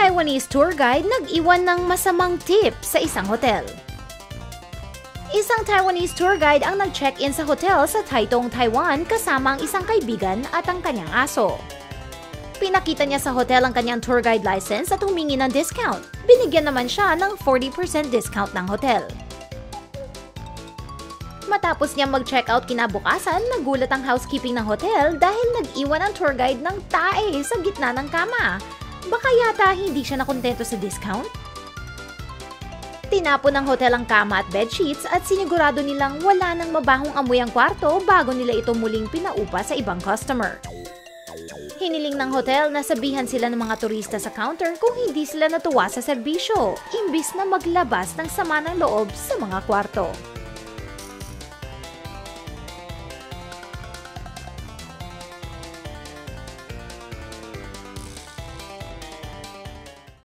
Taiwanese tour guide nag-iwan ng masamang tip sa isang hotel. Isang Taiwanese tour guide ang nag-check-in sa hotel sa Taitung, Taiwan kasama ang isang kaibigan at ang kanyang aso. Pinakita niya sa hotel ang kanyang tour guide license at humingi ng discount. Binigyan naman siya ng 40% discount ng hotel. Matapos niya mag-checkout kinabukasan, nagulat ang housekeeping ng hotel dahil nag-iwan ang tour guide ng tae sa gitna ng kama. Baka yata hindi siya nakontento sa discount? Tinapon ng hotel ang kama at bedsheets at sinigurado nilang wala nang mabahong amoy ang kwarto bago nila ito muling pinaupa sa ibang customer. Hiniling ng hotel na sabihan sila ng mga turista sa counter kung hindi sila natuwa sa serbisyo, imbis na maglabas ng sama ng loob sa mga kwarto.